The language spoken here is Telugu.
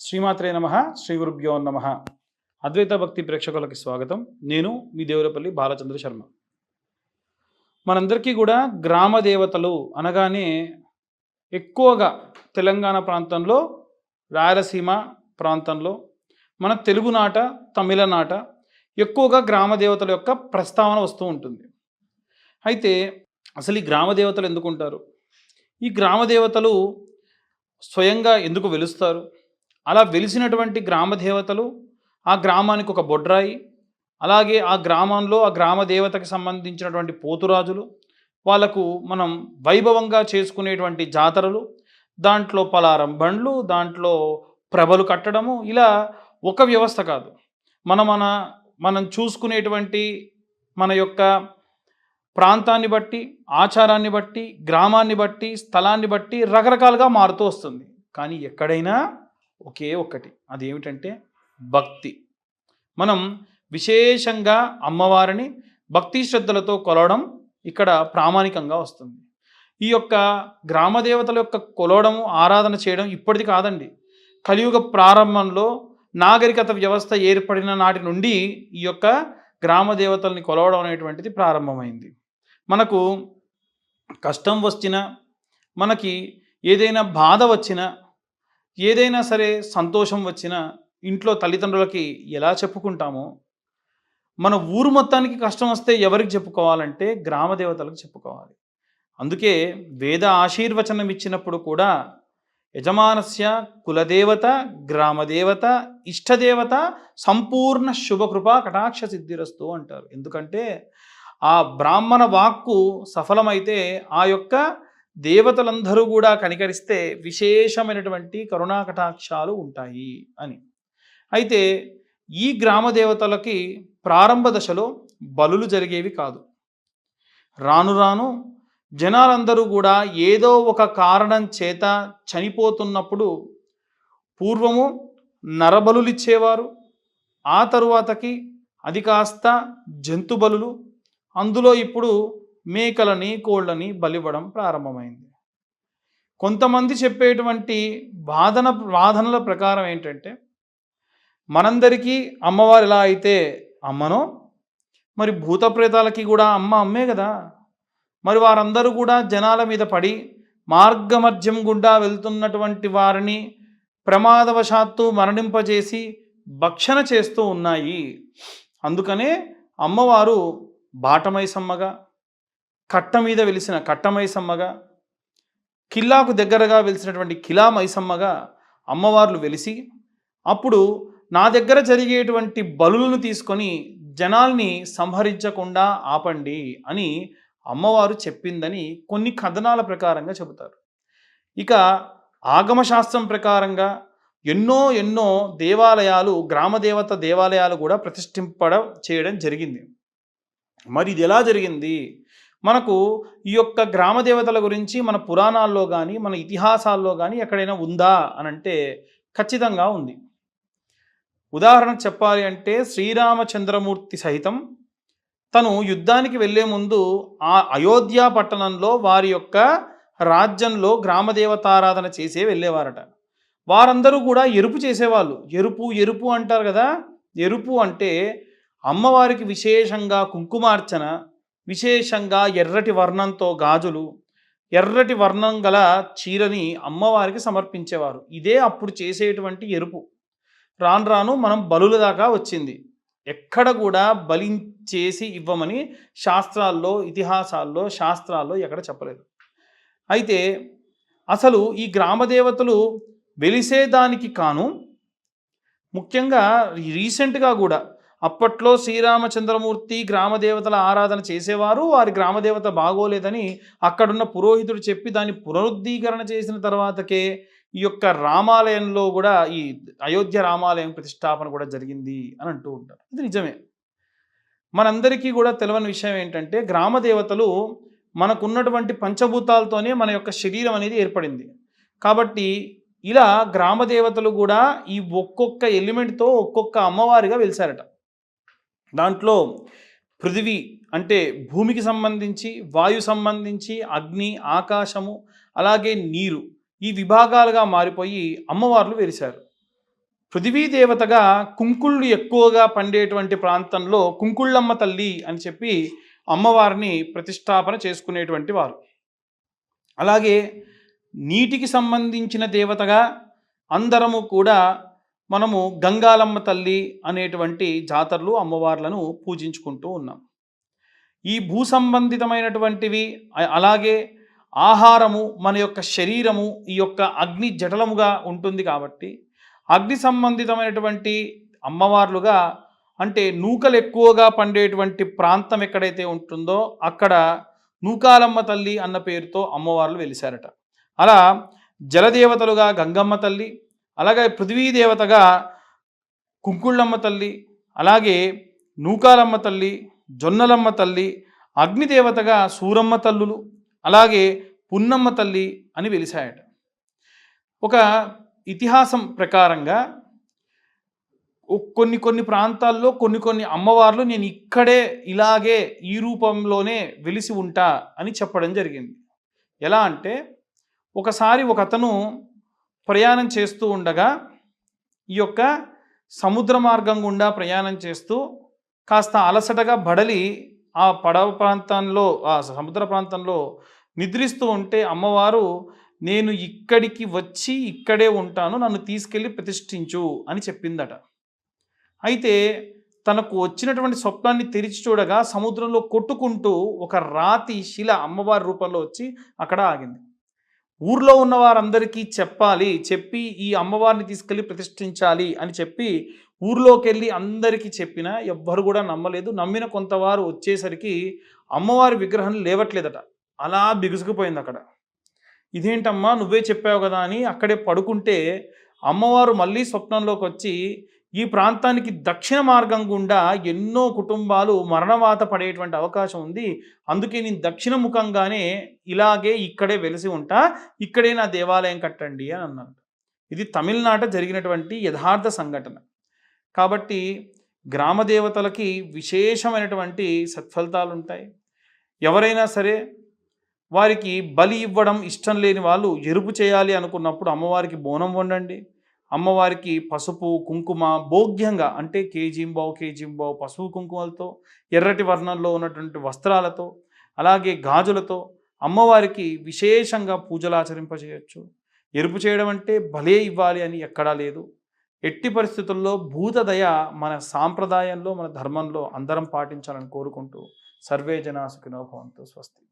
శ్రీమాత్రే నమ శ్రీ గురుభ్యో నమ. అద్వైత భక్తి ప్రేక్షకులకి స్వాగతం. నేను మీ దేవులపల్లి బాలచంద్ర శర్మ. మనందరికీ కూడా గ్రామ దేవతలు అనగానే ఎక్కువగా తెలంగాణ ప్రాంతంలో రాయలసీమ ప్రాంతంలో మన తెలుగునాట తమిళనాట ఎక్కువగా గ్రామ దేవతల యొక్క ప్రస్తావన వస్తూ ఉంటుంది. అయితే అసలు ఈ గ్రామ దేవతలు ఎందుకు ఉంటారు ఈ గ్రామ దేవతలు స్వయంగా ఎందుకు వెలుస్తారు? అలా వెలిసినటువంటి గ్రామ దేవతలు ఆ గ్రామానికి ఒక బొడ్రాయి అలాగే ఆ గ్రామంలో ఆ గ్రామ దేవతకి సంబంధించినటువంటి పోతురాజులు వాళ్ళకు మనం వైభవంగా చేసుకునేటువంటి జాతరలు దాంట్లో పలారం బండ్లు దాంట్లో ప్రభలు కట్టడము ఇలా ఒక వ్యవస్థ కాదు. మన మన మనం చూసుకునేటువంటి మన యొక్క ప్రాంతాన్ని బట్టి ఆచారాన్ని బట్టి గ్రామాన్ని బట్టి స్థలాన్ని బట్టి రకరకాలుగా మారుతూ వస్తుంది. కానీ ఎక్కడైనా ఒకే ఒక్కటి. అదేమిటంటే భక్తి. మనం విశేషంగా అమ్మవారిని భక్తి శ్రద్ధలతో కొలవడం ఇక్కడ ప్రామాణికంగా వస్తుంది. ఈ యొక్క గ్రామదేవతల యొక్క కొలవడము ఆరాధన చేయడం ఇప్పటిది కాదండి. కలియుగ ప్రారంభంలో నాగరికత వ్యవస్థ ఏర్పడిన నాటి నుండి ఈ యొక్క గ్రామ దేవతల్ని కొలవడం అనేటువంటిది ప్రారంభమైంది. మనకు కష్టం వచ్చినా మనకి ఏదైనా బాధ వచ్చినా ఏదైనా సరే సంతోషం వచ్చినా ఇంట్లో తల్లిదండ్రులకి ఎలా చెప్పుకుంటామో మన ఊరు మొత్తానికి కష్టం వస్తే ఎవరికి చెప్పుకోవాలంటే గ్రామ దేవతలకు చెప్పుకోవాలి. అందుకే వేద ఆశీర్వచనం ఇచ్చినప్పుడు కూడా యజమానస్య కులదేవత గ్రామదేవత ఇష్టదేవత సంపూర్ణ శుభకృప కటాక్ష సిద్ధిరస్తు అంటారు. ఎందుకంటే ఆ బ్రాహ్మణ వాక్కు సఫలమైతే ఆ యొక్క దేవతలందరూ కూడా కనికరిస్తే విశేషమైనటువంటి కరుణా కటాక్షాలు ఉంటాయి అని. అయితే ఈ గ్రామ దేవతలకి ప్రారంభ దశలో బలులు జరిగేవి కాదు. రాను రాను జనాలందరూ కూడా ఏదో ఒక కారణం చేత చనిపోతున్నప్పుడు పూర్వము నరబలులిచ్చేవారు ఆ తరువాతకి అది కాస్త జంతు బలులు అందులో ఇప్పుడు మేకలని కోళ్ళని బలివ్వడం ప్రారంభమైంది. కొంతమంది చెప్పేటువంటి వాదన వాదనల ప్రకారం ఏంటంటే మనందరికీ అమ్మవారు ఎలా అయితే అమ్మనో మరి భూత ప్రేతాలకి కూడా అమ్మ అమ్మే కదా. మరి వారందరూ కూడా జనాల మీద పడి మార్గమధ్యం గుండా వెళ్తున్నటువంటి వారిని ప్రమాదవశాత్తు మరణింపజేసి భక్షణ చేస్తూ ఉన్నాయి. అందుకనే అమ్మవారు బాటమైసమ్మగా కట్ట మీద వెలిసిన కట్టమైసమ్మగా కిల్లాకు దగ్గరగా వెలిసినటువంటి కిలా మైసమ్మగా అమ్మవార్లు వెలిసి అప్పుడు నా దగ్గర జరిగేటువంటి బలులను తీసుకొని జనాల్ని సంహరించకుండా ఆపండి అని అమ్మవారు చెప్పిందని కొన్ని కథనాల ప్రకారంగా చెబుతారు. ఇక ఆగమశాస్త్రం ప్రకారంగా ఎన్నో ఎన్నో దేవాలయాలు గ్రామదేవత దేవాలయాలు కూడా ప్రతిష్ఠింపడం చేయడం జరిగింది. మరి ఇది ఎలా జరిగింది? మనకు ఈ యొక్క గ్రామ దేవతల గురించి మన పురాణాల్లో కానీ మన ఇతిహాసాల్లో కానీ ఎక్కడైనా ఉందా అని అంటే ఖచ్చితంగా ఉంది. ఉదాహరణకు చెప్పాలి అంటే శ్రీరామచంద్రమూర్తి సహితం తను యుద్ధానికి వెళ్ళే ముందు ఆ అయోధ్య పట్టణంలో వారి యొక్క రాజ్యంలో గ్రామదేవతారాధన చేసే వెళ్ళేవారట. వారందరూ కూడా ఎరుపు చేసేవాళ్ళు. ఎరుపు ఎరుపు అంటారు కదా! ఎరుపు అంటే అమ్మవారికి విశేషంగా కుంకుమార్చన విశేషంగా ఎర్రటి వర్ణంతో గాజులు ఎర్రటి వర్ణం గల చీరని అమ్మవారికి సమర్పించేవారు. ఇదే అప్పుడు చేసేటువంటి ఎరుపు. రాను రాను మనం బలుల దాకా వచ్చింది. ఎక్కడ కూడా బలించేసి ఇవ్వమని శాస్త్రాల్లో ఇతిహాసాల్లో శాస్త్రాల్లో ఎక్కడ చెప్పలేదు. అయితే అసలు ఈ గ్రామదేవతలు వెలిసేదానికి కాను ముఖ్యంగా రీసెంట్గా కూడా అప్పట్లో శ్రీరామచంద్రమూర్తి గ్రామదేవతల ఆరాధన చేసేవారు వారి గ్రామదేవత బాగోలేదని అక్కడున్న పురోహితుడు చెప్పి దాన్ని పునరుద్ధీకరణ చేసిన తర్వాతకే ఈ యొక్క రామాలయంలో కూడా ఈ అయోధ్య రామాలయం ప్రతిష్టాపన కూడా జరిగింది అని అంటూ ఉంటారు. ఇది నిజమే. మనందరికీ కూడా తెలియని విషయం ఏంటంటే గ్రామదేవతలు మనకున్నటువంటి పంచభూతాలతోనే మన యొక్క శరీరం అనేది ఏర్పడింది. కాబట్టి ఇలా గ్రామదేవతలు కూడా ఈ ఒక్కొక్క ఎలిమెంట్తో ఒక్కొక్క అమ్మవారిగా వెలిసారట. దాంట్లో పృథివీ అంటే భూమికి సంబంధించి వాయు సంబంధించి అగ్ని ఆకాశము అలాగే నీరు ఈ విభాగాలుగా మారిపోయి అమ్మవార్లు వెలిశారు పృథివీ దేవతగా కుంకుళ్ళు ఎక్కువగా పండేటువంటి ప్రాంతంలో కుంకుళ్ళమ్మ తల్లి అని చెప్పి అమ్మవారిని ప్రతిష్టాపన చేసుకునేటువంటి వారు. అలాగే నీటికి సంబంధించిన దేవతగా అందరము కూడా మనము గంగాలమ్మ తల్లి అనేటువంటి జాతరలు అమ్మవార్లను పూజించుకుంటూ ఉన్నాం. ఈ భూ సంబంధితమైనటువంటివి అలాగే ఆహారము మన యొక్క శరీరము ఈ యొక్క అగ్ని జటలముగా ఉంటుంది కాబట్టి అగ్ని సంబంధితమైనటువంటి అమ్మవార్లుగా అంటే నూకలు ఎక్కువగా పండేటువంటి ప్రాంతం ఎక్కడైతే ఉంటుందో అక్కడ నూకాలమ్మ తల్లి అన్న పేరుతో అమ్మవార్లు వెలిశారట. అలా జలదేవతలుగా గంగమ్మ తల్లి అలాగే పృథ్వీ దేవతగా కుంకుళ్ళమ్మ తల్లి అలాగే నూకాలమ్మ తల్లి జొన్నలమ్మ తల్లి అగ్నిదేవతగా సూరమ్మ తల్లులు అలాగే పున్నమ్మ తల్లి అని వెలిశాయట. ఒక ఇతిహాసం ప్రకారంగా కొన్ని కొన్ని ప్రాంతాల్లో కొన్ని కొన్ని అమ్మవార్లు నేను ఇక్కడే ఇలాగే ఈ రూపంలోనే వెలిసి ఉంటా అని చెప్పడం జరిగింది. ఎలా అంటే ఒకసారి ఒక అతను ప్రయాణం చేస్తూ ఉండగా ఈ యొక్క సముద్ర మార్గం గుండా ప్రయాణం చేస్తూ కాస్త అలసటగా బడలి ఆ పడవ ప్రాంతంలో ఆ సముద్ర ప్రాంతంలో నిద్రిస్తూ ఉంటే అమ్మవారు నేను ఇక్కడికి వచ్చి ఇక్కడే ఉంటాను నన్ను తీసుకెళ్ళి ప్రతిష్ఠించు అని చెప్పిందట. అయితే తనకు వచ్చినటువంటి స్వప్నాన్ని తెరిచి చూడగా సముద్రంలో కొట్టుకుంటూ ఒక రాతి శిల అమ్మవారి రూపంలో వచ్చి అక్కడ ఆగింది. ఊర్లో ఉన్న వారందరికీ చెప్పాలి చెప్పి ఈ అమ్మవారిని తీసుకెళ్ళి ప్రతిష్ఠించాలి అని చెప్పి ఊర్లోకి వెళ్ళి అందరికీ చెప్పినా ఎవ్వరు కూడా నమ్మలేదు. నమ్మిన కొంతవారు వచ్చేసరికి అమ్మవారి విగ్రహం లేవట్లేదట. అలా బిగుసుకుపోయింది అక్కడ. ఇదేంటమ్మా నువ్వే చెప్పావు కదా అని అక్కడే పడుకుంటే అమ్మవారు మళ్ళీ స్వప్నంలోకి వచ్చి ఈ ప్రాంతానికి దక్షిణ మార్గం గుండా ఎన్నో కుటుంబాలు మరణవాత పడేటువంటి అవకాశం ఉంది. అందుకే నేను దక్షిణ ముఖంగానే ఇలాగే ఇక్కడే వెలిసి ఉంటా ఇక్కడే నా దేవాలయం కట్టండి అని అన్నారు ఇది తమిళనాట జరిగినటువంటి యథార్థ సంఘటన. కాబట్టి గ్రామ దేవతలకి విశేషమైనటువంటి సత్ఫలితాలు ఉంటాయి. ఎవరైనా సరే వారికి బలి ఇవ్వడం ఇష్టం లేని వాళ్ళు ఎరుపు చేయాలి అనుకున్నప్పుడు అమ్మవారికి బోనం వండండి. అమ్మవారికి పసుపు కుంకుమ భోగ్యంగా అంటే కేజీంబావు కేజీంబావు పసుపు కుంకుమలతో ఎర్రటి వర్ణంలో ఉన్నటువంటి వస్త్రాలతో అలాగే గాజులతో అమ్మవారికి విశేషంగా పూజలు ఆచరింపజేయచ్చు ఎరుపు చేయడం అంటే భలే ఇవ్వాలి అని ఎక్కడా లేదు. ఎట్టి పరిస్థితుల్లో భూతదయ మన సాంప్రదాయంలో మన ధర్మంలో అందరం పాటించాలని కోరుకుంటూ సర్వే జనా సుఖినో భవంతు స్వస్తి.